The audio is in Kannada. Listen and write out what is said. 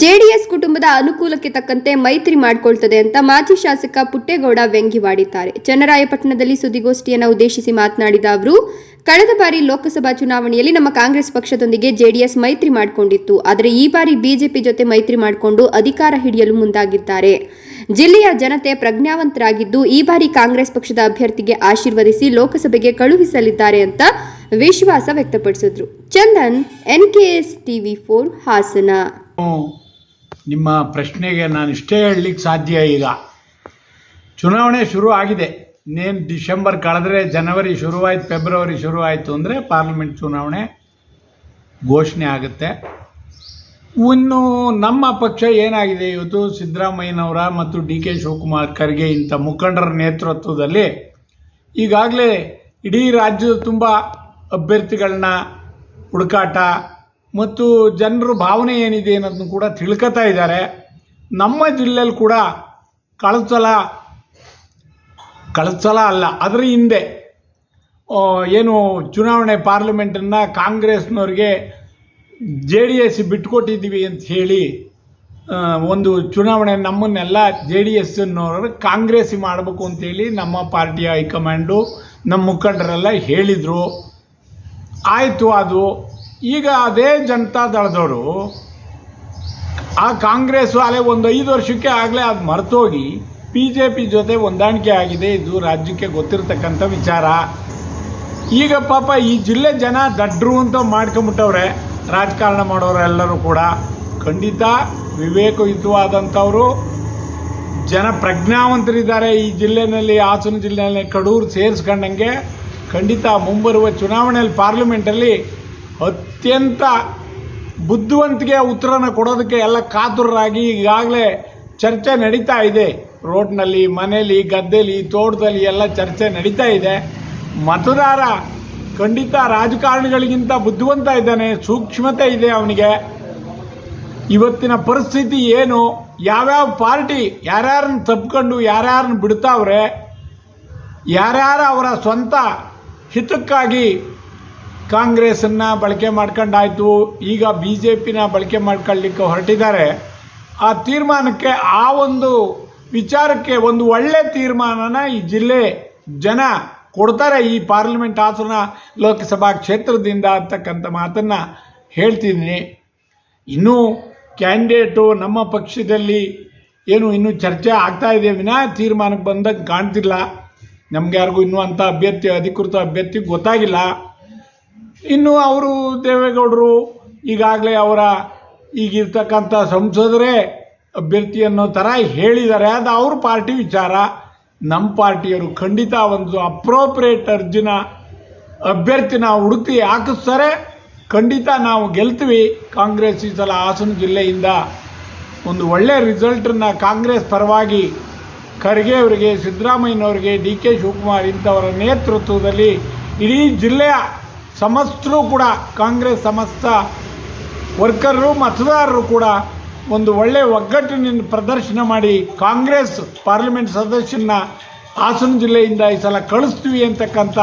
ಜೆಡಿಎಸ್ ಕುಟುಂಬದ ಅನುಕೂಲಕ್ಕೆ ತಕ್ಕಂತೆ ಮೈತ್ರಿ ಮಾಡಿಕೊಳ್ತದೆ ಅಂತ ಮಾಜಿ ಶಾಸಕ ಪುಟ್ಟೇಗೌಡ ವ್ಯಂಗ್ಯವಾಡಿದ್ದಾರೆ ಚನ್ನರಾಯಪಟ್ಟಣದಲ್ಲಿ ಸುದ್ದಿಗೋಷ್ಠಿಯನ್ನು ಉದ್ದೇಶಿಸಿ ಮಾತನಾಡಿದ ಅವರು, ಕಳೆದ ಬಾರಿ ಲೋಕಸಭಾ ಚುನಾವಣೆಯಲ್ಲಿ ನಮ್ಮ ಕಾಂಗ್ರೆಸ್ ಪಕ್ಷದೊಂದಿಗೆ ಜೆಡಿಎಸ್ ಮೈತ್ರಿ ಮಾಡಿಕೊಂಡಿತ್ತು. ಆದರೆ ಈ ಬಾರಿ ಬಿಜೆಪಿ ಜೊತೆ ಮೈತ್ರಿ ಮಾಡಿಕೊಂಡು ಅಧಿಕಾರ ಹಿಡಿಯಲು ಮುಂದಾಗಿದ್ದಾರೆ. ಜಿಲ್ಲೆಯ ಜನತೆ ಪ್ರಜ್ಞಾವಂತರಾಗಿದ್ದು, ಈ ಬಾರಿ ಕಾಂಗ್ರೆಸ್ ಪಕ್ಷದ ಅಭ್ಯರ್ಥಿಗೆ ಆಶೀರ್ವದಿಸಿ ಲೋಕಸಭೆಗೆ ಕಳುಹಿಸಲಿದ್ದಾರೆ ಅಂತ ವಿಶ್ವಾಸ ವ್ಯಕ್ತಪಡಿಸಿದ್ರು. Chandan NKS TV four Hassan. ನಿಮ್ಮ ಪ್ರಶ್ನೆಗೆ ನಾನು ಇಷ್ಟೇ ಹೇಳಲಿಕ್ಕೆ ಸಾಧ್ಯ ಈಗ. ಚುನಾವಣೆ ಶುರು ಆಗಿದೆ. ಇನ್ನೇನು ಡಿಸೆಂಬರ್ ಕಳೆದ್ರೆ ಜನವರಿ ಶುರುವಾಯ್ತು, ಫೆಬ್ರವರಿ ಶುರುವಾಯಿತು ಅಂದರೆ ಪಾರ್ಲಿಮೆಂಟ್ ಚುನಾವಣೆ ಘೋಷಣೆ ಆಗುತ್ತೆ. ಇನ್ನು ನಮ್ಮ ಪಕ್ಷ ಏನಾಗಿದೆ ಇವತ್ತು? ಸಿದ್ದರಾಮಯ್ಯನವರ ಮತ್ತು ಡಿ ಕೆ ಶಿವಕುಮಾರ್ ಖರ್ಗೆ ಇಂಥ ಮುಖಂಡರ ನೇತೃತ್ವದಲ್ಲಿ ಈಗಾಗಲೇ ಇಡೀ ರಾಜ್ಯದ ತುಂಬ ಅಭ್ಯರ್ಥಿಗಳನ್ನ ಹುಡುಕಾಟ ಮತ್ತು ಜನರ ಭಾವನೆ ಏನಿದೆ ಅನ್ನೋದನ್ನು ಕೂಡ ತಿಳ್ಕೊತಾ ಇದ್ದಾರೆ. ನಮ್ಮ ಜಿಲ್ಲೆಯಲ್ಲಿ ಕೂಡ ಕಳೆದ ಸಲ ಅಲ್ಲ, ಅದರ ಹಿಂದೆ ಏನು ಚುನಾವಣೆ ಪಾರ್ಲಿಮೆಂಟನ್ನು ಕಾಂಗ್ರೆಸ್ನವ್ರಿಗೆ ಜೆ ಡಿ ಎಸ್ ಬಿಟ್ಕೊಟ್ಟಿದ್ದೀವಿ ಅಂತ ಹೇಳಿ ಒಂದು ಚುನಾವಣೆ ನಮ್ಮನ್ನೆಲ್ಲ ಜೆ ಡಿ ಎಸ್ನವರು ಕಾಂಗ್ರೆಸ್ ಮಾಡಬೇಕು ಅಂತೇಳಿ ನಮ್ಮ ಪಾರ್ಟಿಯ ಹೈಕಮಾಂಡು, ನಮ್ಮ ಮುಖಂಡರೆಲ್ಲ ಹೇಳಿದರು. ಆಯಿತು ಅದು ಈಗ ಅದೇ ಜನತಾ ದಳದವರು ಆ ಕಾಂಗ್ರೆಸ್ ಅಲೆ ಒಂದು ಐದು ವರ್ಷಕ್ಕೆ ಆಗಲೇ ಅದು ಮರೆತೋಗಿ ಬಿ ಜೆ ಪಿ ಜೊತೆ ಹೊಂದಾಣಿಕೆ ಆಗಿದೆ. ಇದು ರಾಜ್ಯಕ್ಕೆ ಗೊತ್ತಿರತಕ್ಕಂಥ ವಿಚಾರ. ಈಗ ಪಾಪ ಈ ಜಿಲ್ಲೆ ಜನ ದಡ್ರು ಅಂತ ಮಾಡ್ಕೊಂಬಿಟ್ಟವ್ರೆ. ರಾಜಕಾರಣ ಮಾಡೋರೆಲ್ಲರೂ ಕೂಡ. ಖಂಡಿತ ವಿವೇಕಯುತವಾದಂಥವರು. ಜನ ಪ್ರಜ್ಞಾವಂತರಿದ್ದಾರೆ ಈ ಜಿಲ್ಲೆಯಲ್ಲಿ, ಹಾಸನ ಜಿಲ್ಲೆಯಲ್ಲಿ, ಕಡೂರು ಸೇರಿಸ್ಕೊಂಡಂಗೆ. ಖಂಡಿತ ಮುಂಬರುವ ಚುನಾವಣೆಯಲ್ಲಿ ಪಾರ್ಲಿಮೆಂಟಲ್ಲಿ ಅತ್ಯಂತ ಬುದ್ಧಿವಂತಿಗೆ ಉತ್ತರನ ಕೊಡೋದಕ್ಕೆ ಎಲ್ಲ ಕಾತುರರಾಗಿ ಈಗಾಗಲೇ ಚರ್ಚೆ ನಡೀತಾ ಇದೆ. ರೋಡ್ನಲ್ಲಿ ಮನೇಲಿ ಗದ್ದೆಯಲ್ಲಿ ತೋಟದಲ್ಲಿ ಎಲ್ಲ ಚರ್ಚೆ ನಡೀತಾ ಇದೆ. ಮತದಾರ ಖಂಡಿತ ರಾಜಕಾರಣಿಗಳಿಗಿಂತ ಬುದ್ಧಿವಂತ ಇದ್ದಾನೆ, ಸೂಕ್ಷ್ಮತೆ ಇದೆ ಅವನಿಗೆ. ಇವತ್ತಿನ ಪರಿಸ್ಥಿತಿ ಏನು, ಯಾವ್ಯಾವ ಪಾರ್ಟಿ, ಯಾರ್ಯಾರನ್ನ ತಪ್ಕೊಂಡು ಯಾರ್ಯಾರನ್ನ ಬಿಡ್ತಾವ್ರೆ, ಯಾರ್ಯಾರು ಅವರ ಸ್ವಂತ ಹಿತಕ್ಕಾಗಿ ಕಾಂಗ್ರೆಸ್ಸನ್ನು ಬಳಕೆ ಮಾಡ್ಕೊಂಡಾಯಿತು, ಈಗ ಬಿ ಜೆ ಪಿನ ಬಳಕೆ ಮಾಡ್ಕೊಳ್ಳಿಕ್ಕೆ ಹೊರಟಿದ್ದಾರೆ. ಆ ತೀರ್ಮಾನಕ್ಕೆ ಆ ಒಂದು ವಿಚಾರಕ್ಕೆ ಒಂದು ಒಳ್ಳೆ ತೀರ್ಮಾನನ ಈ ಜಿಲ್ಲೆ ಜನ ಕೊಡ್ತಾರೆ, ಈ ಪಾರ್ಲಿಮೆಂಟ್ ಆಸನ ಲೋಕಸಭಾ ಕ್ಷೇತ್ರದಿಂದ ಅಂತಕ್ಕಂಥ ಮಾತನ್ನು ಹೇಳ್ತಿದ್ದೀನಿ. ಇನ್ನೂ ಕ್ಯಾಂಡಿಡೇಟು ನಮ್ಮ ಪಕ್ಷದಲ್ಲಿ ಏನು ಇನ್ನೂ ಚರ್ಚೆ ಆಗ್ತಾ ಇದೆ ವಿನಾ, ತೀರ್ಮಾನಕ್ಕೆ ಬಂದಂಗೆ ಕಾಣ್ತಿಲ್ಲ. ನಮ್ಗೆ ಯಾರಿಗೂ ಇನ್ನೂ ಅಂಥ ಅಭ್ಯರ್ಥಿ, ಅಧಿಕೃತ ಅಭ್ಯರ್ಥಿ ಗೊತ್ತಾಗಿಲ್ಲ. ಇನ್ನು ಅವರು ದೇವೇಗೌಡರು ಈಗಾಗಲೇ ಅವರ ಈಗಿರ್ತಕ್ಕಂಥ ಸಂಸದರೇ ಅಭ್ಯರ್ಥಿ ಅನ್ನೋ ಥರ ಹೇಳಿದ್ದಾರೆ. ಅದು ಅವ್ರ ಪಾರ್ಟಿ ವಿಚಾರ. ನಮ್ಮ ಪಾರ್ಟಿಯವರು ಖಂಡಿತ ಒಂದು ಅಪ್ರೋಪ್ರಿಯೇಟ್ ಅರ್ಜಿನ, ಅಭ್ಯರ್ಥಿನ ಹುಡುಕಿ ಹಾಕಿಸ್ತಾರೆ. ಖಂಡಿತ ನಾವು ಗೆಲ್ತೀವಿ. ಕಾಂಗ್ರೆಸ್ ಈ ಸಲ ಹಾಸನ ಜಿಲ್ಲೆಯಿಂದ ಒಂದು ಒಳ್ಳೆಯ ರಿಸಲ್ಟನ್ನು ಕಾಂಗ್ರೆಸ್ ಪರವಾಗಿ ಖರ್ಗೆ ಅವರಿಗೆ, ಸಿದ್ದರಾಮಯ್ಯನವರಿಗೆ, ಡಿ ಕೆ ಶಿವಕುಮಾರ್ ಇಂಥವರ ನೇತೃತ್ವದಲ್ಲಿ ಇಡೀ ಜಿಲ್ಲೆಯ ಸಮಸ್ತರು ಕೂಡ, ಕಾಂಗ್ರೆಸ್ ಸಮಸ್ತ ವರ್ಕರ್ರು, ಮತದಾರರು ಕೂಡ ಒಂದು ಒಳ್ಳೆಯ ಒಗ್ಗಟ್ಟಿನ ಪ್ರದರ್ಶನ ಮಾಡಿ ಕಾಂಗ್ರೆಸ್ ಪಾರ್ಲಿಮೆಂಟ್ ಸದಸ್ಯನ ಹಾಸನ ಜಿಲ್ಲೆಯಿಂದ ಈ ಸಲ ಕಳಿಸ್ತೀವಿ ಅಂತಕ್ಕಂಥ